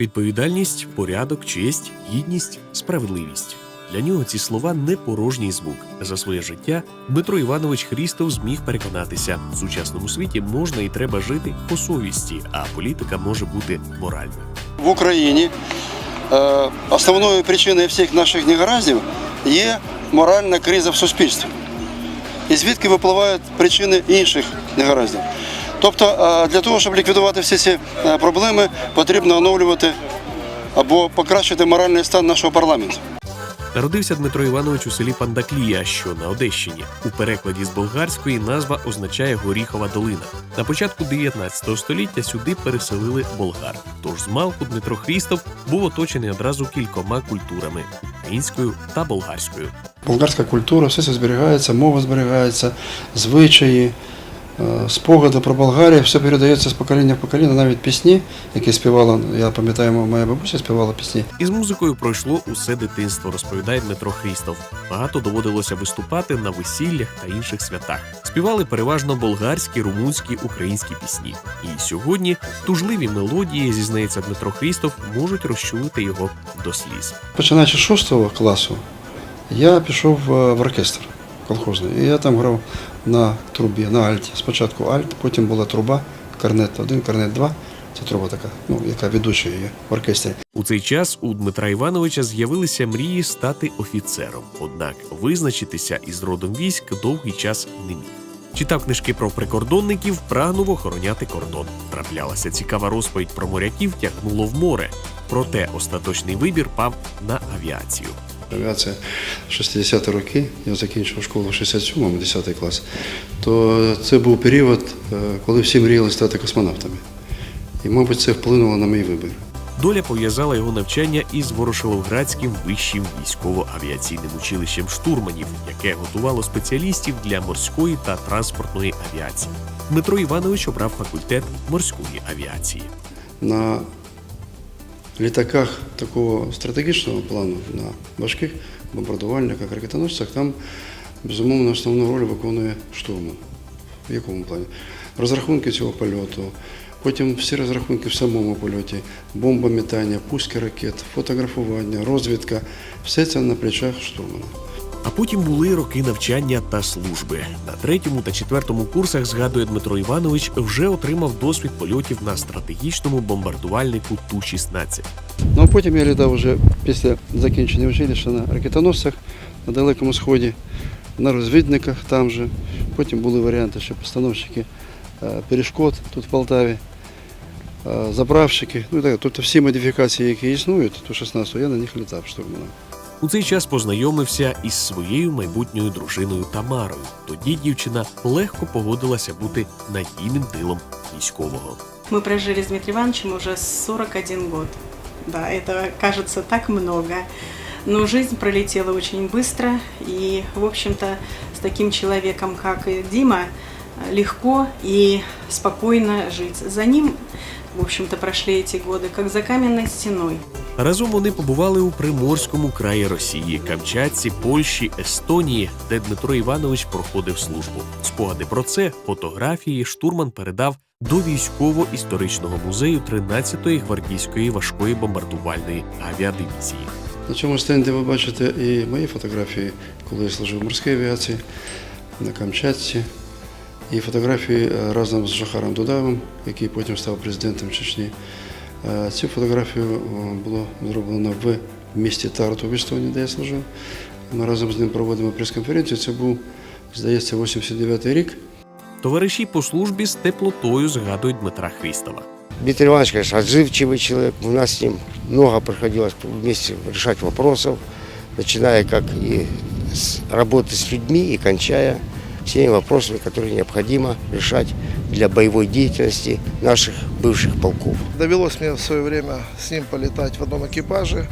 Відповідальність, порядок, честь, гідність, справедливість. Для нього ці слова не порожній звук. За своє життя Дмитро Іванович Хрістов зміг переконатися, в сучасному світі можна і треба жити по совісті, а політика може бути моральною. В Україні е, основною причиною всіх наших негараздів є моральна криза в суспільстві. І звідки випливають причини інших негараздів. Тобто, е, для того, щоб ліквідувати всі ці е, проблеми, потрібно оновлювати або покращити моральний стан нашого парламенту. Народився Дмитро Іванович у селі Пандаклія, що на Одещині. У перекладі з болгарської назва означає Горіхова долина. На початку 19 століття сюди переселили болгар. Тож змалку Дмитро Хрістов був оточений одразу кількома культурами українською та болгарською. Болгарська культура, все це зберігається, мова зберігається, звичаї, спогади про Болгарію, все передається з покоління в покоління, навіть пісні, які співала, я пам'ятаю, моя бабуся співала пісні. Із музикою пройшло усе дитинство, розповідає Дмитро Хрістов. Багато доводилося виступати на весіллях та інших святах. Співали переважно болгарські, румунські, українські пісні. І сьогодні тужливі мелодії, зізнається Дмитро Хрістов, можуть розчулити його до сліз. Починаючи з 6 класу, я пішов е, в оркестр колхозний. І я там грав на трубі, на альті. Спочатку альт, потім була труба, карнет 1, карнет 2. Це труба така, ну, яка ведуча є в оркестрі. У цей час у Дмитра Івановича з'явилися мрії стати офіцером. Однак визначитися із родом військ довгий час не міг. Читав книжки про прикордонників, прагнув охороняти кордон. Траплялася цікава розповідь про моряків, тягнуло в море. Проте остаточний вибір пав на авіацію. Авіація 60-ті роки, я закінчив школу в 67-му, 10 клас, то це був період, е, коли всі мріяли стати космонавтами. І, мабуть, це вплинуло на мій вибір. Доля пов'язала його навчання із Ворошиловградським вищим військово-авіаційним училищем штурманів, яке готувало спеціалістів для морської та транспортної авіації. Дмитро Іванович обрав факультет морської авіації. На літаках такого стратегічного плану, на важких бомбардувальниках, ракетоносцях, там, безумовно, основну роль виконує штурман. В якому плані? Розрахунки цього польоту, потім всі розрахунки в самому польоті, бомбометання, пуски ракет, фотографування, розвідка все це на плечах штурмана. А потім були роки навчання та служби. На третьому та четвертому курсах, згадує Дмитро Іванович, вже отримав досвід польотів на стратегічному бомбардувальнику Ту-16. Ну а потім я літав вже після закінчення училища на ракетоносцях на Далекому Сході, на розвідниках там же. Потім були варіанти, що постановщики е, перешкод тут в Полтаві, е, заправщики. Ну так, тобто всі модифікації, які існують, ту 16 я на них літав штурманом. У цей час познайомився із своєю майбутньою дружиною Тамарою. Тоді дівчина легко погодилася бути надійним тилом військового. Мы прожили с Дмитрием Ивановичем уже 41 год. Да, это кажется так много. Но жизнь пролетела очень быстро, и, в общем-то, с таким человеком, как и Дима, легко и спокойно жить. За ним, в общем-то, прошли эти годы, как за каменной стеной. Разом вони побували у Приморському краї Росії, Камчатці, Польщі, Естонії, де Дмитро Іванович проходив службу. Спогади про це, фотографії штурман передав до військово-історичного музею 13-ї гвардійської важкої бомбардувальної авіадивізії. На цьому стенді ви бачите і мої фотографії, коли я служив в морській авіації на Камчатці, і фотографії е, разом з Жахаром Дудаєвим, який потім став президентом Чечні. Е, Цю фотографію е, було зроблено в місті Тарту в Естонії, де я служив. Ми разом з ним проводимо прес-конференцію. Це був, здається, 89-й рік. Товариші по службі з теплотою згадують Дмитра Хрістова. Дмитрий Иванович, конечно, отзывчивый человек. У нас с ним много приходилось вместе решать вопросов, начиная как и с работы с людьми и кончая всеми вопросами, которые необходимо решать для боевой деятельности наших бывших полков. Довелось мне в свое время с ним полетать в одном экипаже,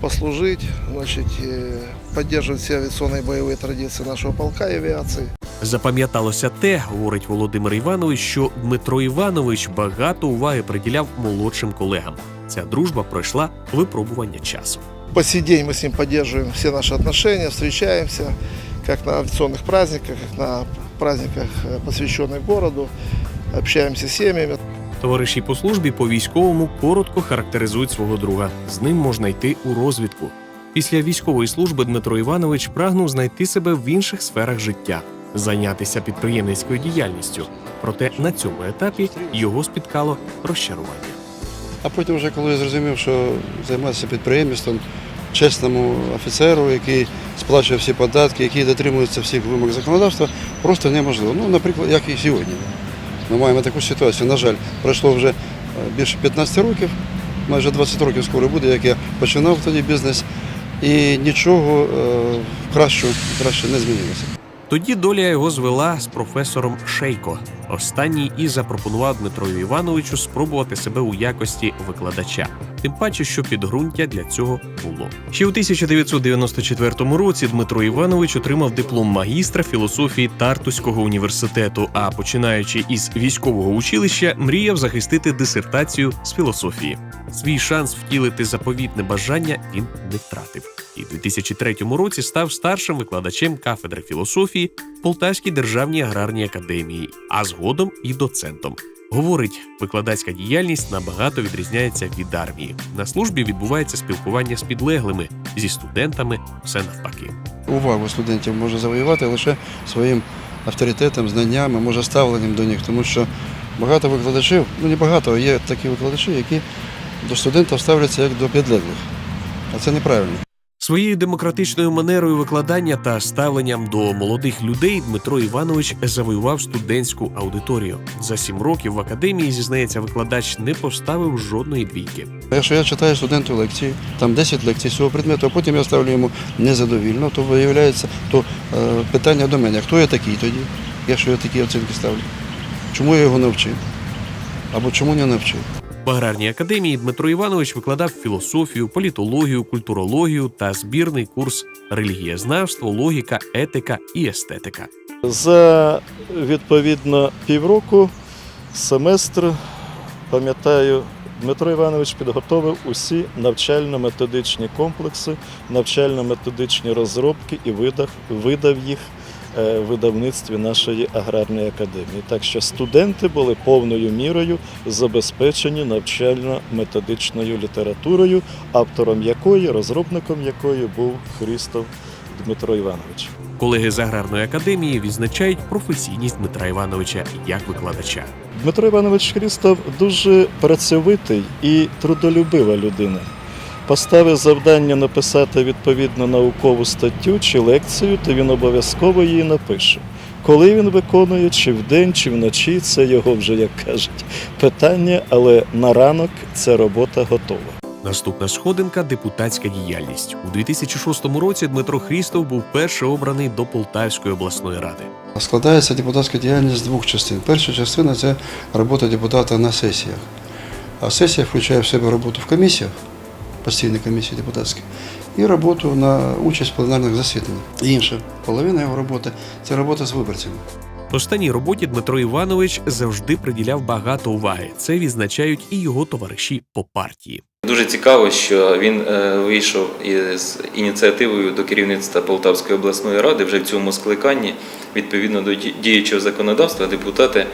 послужить, значит, э, поддерживать все авиационные боевые традиции нашего полка и авиации. Запам'яталося те, говорить Володимир Іванович, що Дмитро Іванович багато уваги приділяв молодшим колегам. Ця дружба пройшла випробування часу. По сей день мы с ним поддерживаем все наши отношения, встречаемся, как на авиационных праздниках, как на праздниках, э, посвященных городу, общаемся с семьями. Товариші по службі по військовому коротко характеризують свого друга. З ним можна йти у розвідку. Після військової служби Дмитро Іванович прагнув знайти себе в інших сферах життя, зайнятися підприємницькою діяльністю. Проте на цьому етапі його спіткало розчарування. А потім, вже коли я зрозумів, що займатися підприємництвом чесному офіцеру, який сплачує всі податки, який дотримується всіх вимог законодавства, просто неможливо. Ну, наприклад, як і сьогодні. Ми маємо таку ситуацію. На жаль, пройшло вже е, більше 15 років, майже 20 років скоро буде, як я починав тоді бізнес, і нічого е, краще, краще не змінилося. Тоді доля його звела з професором Шейко. Останній і запропонував Дмитрові Івановичу спробувати себе у якості викладача. Тим паче, що підґрунтя для цього було. Ще у 1994 році Дмитро Іванович отримав диплом магістра філософії Тартуського університету. А починаючи із військового училища, мріяв захистити дисертацію з філософії. Свій шанс втілити заповітне бажання він не втратив. І в 2003 році став старшим викладачем кафедри філософії Полтавській державній аграрній академії, а згодом і доцентом. Говорить, викладацька діяльність набагато відрізняється від армії. На службі відбувається спілкування з підлеглими, зі студентами, все навпаки. увагу студентів може завоювати лише своїм авторитетом, знаннями, може ставленням до них, тому що багато викладачів, ну не багато, є такі викладачі, які до студентів ставляться як до підлеглих. А це неправильно. Своєю демократичною манерою викладання та ставленням до молодих людей Дмитро Іванович завоював студентську аудиторію. За сім років в академії зізнається, викладач не поставив жодної двійки. Якщо я читаю студенту лекції, там 10 лекцій з цього предмету, а потім я ставлю йому незадовільно, то виявляється то, е, питання до мене, хто я такий тоді, якщо я такі оцінки ставлю? Чому я його навчив? Або чому не навчив? В аграрній академії Дмитро Іванович викладав філософію, політологію, культурологію та збірний курс релігієзнавство, логіка, етика і естетика. За відповідно півроку семестр, пам'ятаю, Дмитро Іванович підготовив усі навчально-методичні комплекси, навчально-методичні розробки і видав, видав їх видавництві нашої аграрної академії. Так що студенти були повною мірою забезпечені навчально-методичною літературою, автором якої, розробником якої був Христов Дмитро Іванович. Колеги з аграрної академії відзначають професійність Дмитра Івановича як викладача. Дмитро Іванович Христов дуже працьовитий і трудолюбива людина. Поставив завдання написати відповідну наукову статтю чи лекцію, то він обов'язково її напише. Коли він виконує, чи вдень, чи вночі, це його вже, як кажуть, питання, але на ранок ця робота готова. Наступна сходинка депутатська діяльність. У 2006 році Дмитро Хрістов був перший обраний до Полтавської обласної ради. Складається депутатська діяльність з двох частин. Перша частина це робота депутата на сесіях. А сесія включає в себе роботу в комісіях, постійні комісії депутатські, і роботу на участь в пленарних засіданнях. Інша половина його роботи це робота з виборцями. Останній роботі Дмитро Іванович завжди приділяв багато уваги. Це відзначають і його товариші по партії. Дуже цікаво, що він е, вийшов із ініціативою до керівництва Полтавської обласної ради вже в цьому скликанні. Відповідно до діючого законодавства, депутати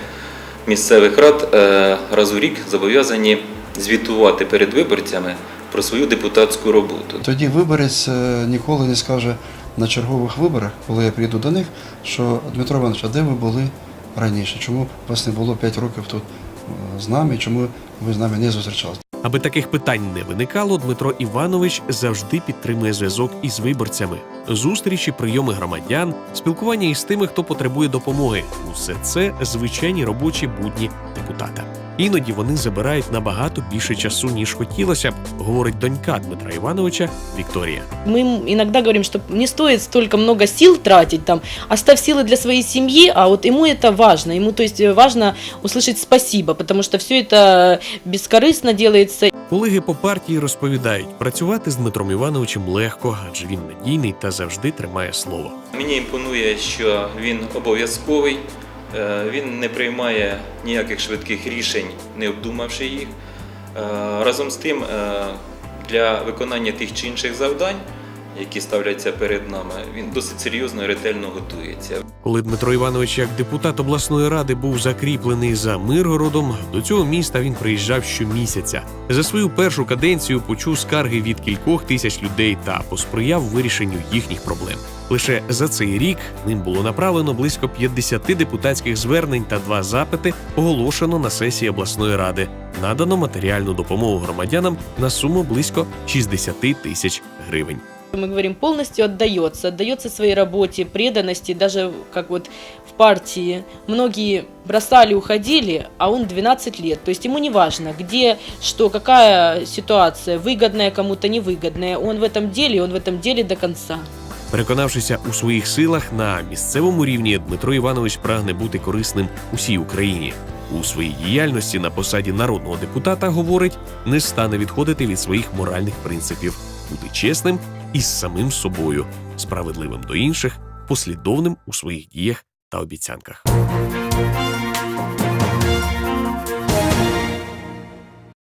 місцевих рад е, раз у рік зобов'язані звітувати перед виборцями про свою депутатську роботу. Тоді виборець е, ніколи не скаже на чергових виборах, коли я прийду до них, що Дмитро Іванович, а де ви були раніше? Чому вас не було 5 років тут е, з нами? Чому ви з нами не зустрічалися? Аби таких питань не виникало, Дмитро Іванович завжди підтримує зв'язок із виборцями, зустрічі, прийоми громадян, спілкування із тими, хто потребує допомоги. Усе це звичайні робочі будні депутата. Іноді вони забирають набагато більше часу, ніж хотілося б, говорить донька Дмитра Івановича Вікторія. Мы им иногда говорим, что не стоит столько много сил тратить, там, оставь силы для своей семьи, а вот ему это важно. Ему, то есть, важно услышать спасибо, потому что все это бескорыстно делается. Колеги по партії розповідають, працювати з Дмитром Івановичем легко, адже він надійний та завжди тримає слово. Мені імпонує, що він обов'язковий, е, він не приймає ніяких швидких рішень, не обдумавши їх. Е, Разом з тим, е, для виконання тих чи інших завдань, які ставляться перед нами, він досить серйозно і ретельно готується. Коли Дмитро Іванович як депутат обласної ради був закріплений за Миргородом, до цього міста він приїжджав щомісяця. За свою першу каденцію почув скарги від кількох тисяч людей та посприяв вирішенню їхніх проблем. Лише за цей рік ним було направлено близько 50 депутатських звернень та два запити оголошено на сесії обласної ради. Надано матеріальну допомогу громадянам на суму близько 60 тисяч гривень Мы говорим, полностью отдается, отдается своей работе, преданности, даже как вот в партии многие бросали, уходили, а он 12 лет. То есть ему не важно, где, что, какая ситуация, выгодная кому-то, невыгодная. Он в этом деле, он в этом деле до конца. Переконавшися у своїх силах на місцевому рівні, Дмитро Іванович прагне бути корисним усій Україні. У своїй діяльності на посаді народного депутата говорить, не стане відходити від своїх моральних принципів, бути чесним із самим собою, справедливим до інших, послідовним у своїх діях та обіцянках.